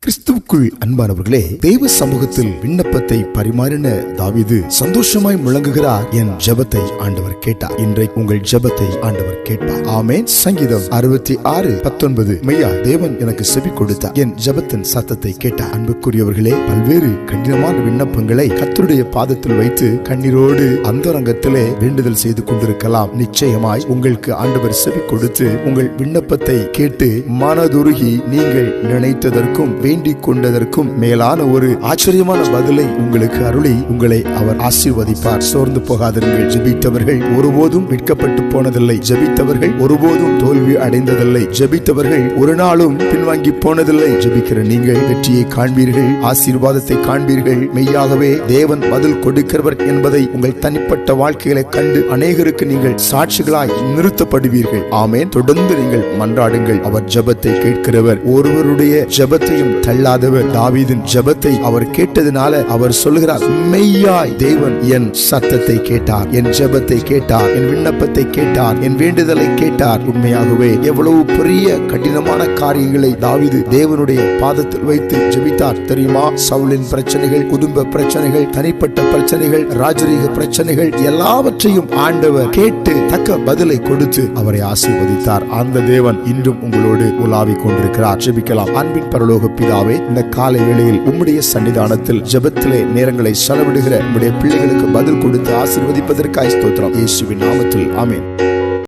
그래서 또 கிறிஸ்துவுக்குள் அன்பானவர்களே தெய்வ சமூகத்தில் விண்ணப்பத்தை பரிமாறின தாவிது சந்தோஷமாய் முழங்குகிறார் என் ஜபத்தை ஆண்டவர் கேட்டார். இன்றைக்கு உங்கள் ஜபத்தை ஆண்டவர் கேட்பார். ஆமேன். சங்கீதம் அறுபத்தி ஆறு பத்தொன்பது. மெய்யா தேவன் எனக்கு செவி கொடுத்தார். என் ஜபத்தின் சத்தத்தை கேட்டார். அன்புக்குரியவர்களே பல்வேறு கடினமான விண்ணப்பங்களை கத்தருடைய பாதத்தில் வைத்து கண்ணீரோடு அந்தரங்கத்திலே வேண்டுதல் செய்து கொண்டிருக்கலாம். நிச்சயமாய் உங்களுக்கு ஆண்டவர் செவி கொடுத்து உங்கள் விண்ணப்பத்தை கேட்டு மனதுருகி நீங்கள் நினைத்ததற்கும் வேண்டிக் கொண்டு கொண்டதற்கும் மேலான ஒரு ஆச்சரியமான பதிலை உங்களுக்கு அருளி உங்களை அவர் ஆசீர்வதிப்பார். சோர்ந்து போகாதீர்கள் ஜெபித்தவர்கள் ஒருபோதும் விற்கப்பட்டு போனதில்லை. ஜெபித்தவர்கள் ஒருபோதும் தோல்வி அடைந்ததில்லை. ஜெபித்தவர்கள் ஒரு நாளும் பின்வாங்கி போனதில்லை. ஜெபிக்கிற நீங்கள் வெற்றியை காண்பீர்கள் ஆசீர்வாதத்தை காண்பீர்கள். மெய்யாகவே தேவன் பதில் கொடுக்கிறவர் என்பதை உங்கள் தனிப்பட்ட வாழ்க்கைகளை கண்டு அநேகருக்கு நீங்கள் சாட்சிகளாய் நிறுத்தப்படுவீர்கள். ஆமேன். தொடர்ந்து நீங்கள் மன்றாடுங்கள். அவர் ஜெபத்தை கேட்கிறவர். ஒருவருடைய ஜெபத்தையும் தள்ளாதவர் தாவீதின் ஜெபத்தை அவர் கேட்டதுனால அவர் சொல்லுகிறார் மெய்யாய் தேவன் என் சத்தத்தை கேட்டார் என் ஜெபத்தை கேட்டார் என் விண்ணப்பத்தை கேட்டார் என் வேண்டுதலை கேட்டார். உண்மையாகவே எவ்வளவு பெரிய கடினமான காரியங்களை தாவீது தேவனுடைய பாதத்தில் வைத்து ஜெபித்தார். தெரியுமா? சவுலின் பிரச்சனைகள் குடும்ப பிரச்சனைகள் தனிப்பட்ட பிரச்சனைகள் ராஜரீக பிரச்சனைகள் எல்லாவற்றையும் ஆண்டவர் கேட்டு தக்க பதிலை கொடுத்து அவரை ஆசீர்வதித்தார். அந்த தேவன் இன்றும் உங்களோடு உலாவிக் கொண்டிருக்கிறார். ஜெபிக்கலாம். அன்பின் பரலோக பிதாவே இந்த காலை வேளையில் உம்முடைய சன்னிதானத்தில் ஜபத்திலே நேரங்களை செலவிடுகிற உம்முடைய பிள்ளைகளுக்கு பதில் கொடுத்து ஆசீர்வதிப்பதற்காய் ஸ்தோத்திரம். இயேசுவின் நாமத்தில். ஆமென்.